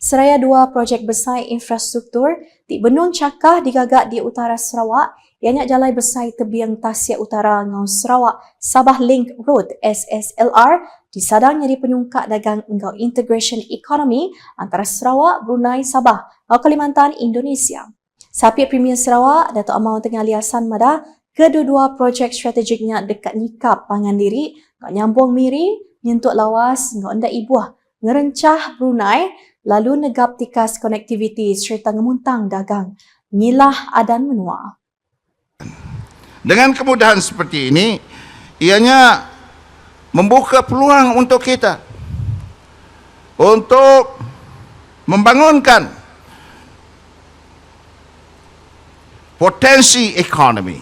seraya dua projek besar infrastruktur di Benung Cakah digagak di utara Sarawak ianya Jalai Besar Tebiang Tasik Utara Ngau Sarawak Sabah Link Road SSLR disadang jadi penyungkak dagang engkau integration economy antara Sarawak, Brunei, Sabah, Ngau Kalimantan, Indonesia. Sapi Premier Sarawak, Datuk Amau Tengah Liasan Mada, kedua-dua projek strategiknya dekat Nikap Pangan Diri, ngau nyambung Miri, nyentuk lawas, ngau endak ibuah, ngerencah Brunei, lalu negap tikas konektiviti serta ngemuntang dagang, ngilah adan menua. Dengan kemudahan seperti ini, ianya membuka peluang untuk kita untuk membangunkan potensi ekonomi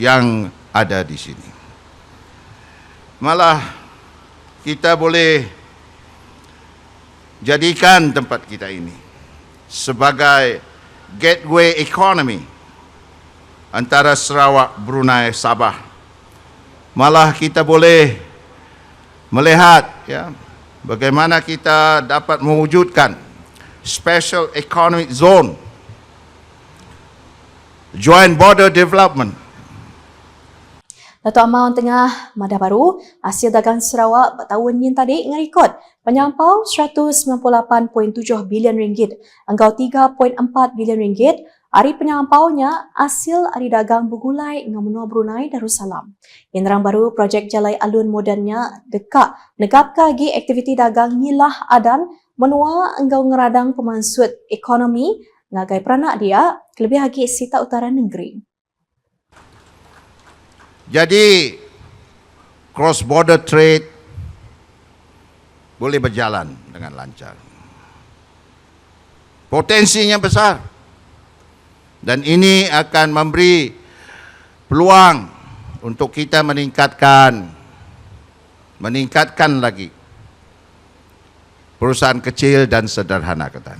yang ada di sini. Malah kita boleh jadikan tempat kita ini sebagai gateway economy antara Sarawak, Brunei, Sabah. Malah kita boleh melihat ya bagaimana kita dapat mewujudkan special economic zone joint border development Datuk Amau Tengah Madah Baru, hasil dagang Sarawak bertahun yang tadi ngerekod penyampau 198.7 bilion ringgit, engkau 3.4 bilion ringgit, hari penyampaunya hasil hari dagang bergulai dengan menua Brunei Darussalam. Yang terang baru, projek Jalai Alun modennya dekat negap kagi aktiviti dagang nyilah adan menua engkau ngeradang pemansut ekonomi ngagai peranak dia kelebih lagi sita utara negeri. Jadi cross border trade boleh berjalan dengan lancar. Potensinya besar. Dan ini akan memberi peluang untuk kita meningkatkan meningkatkan lagi perusahaan kecil dan sederhana kita.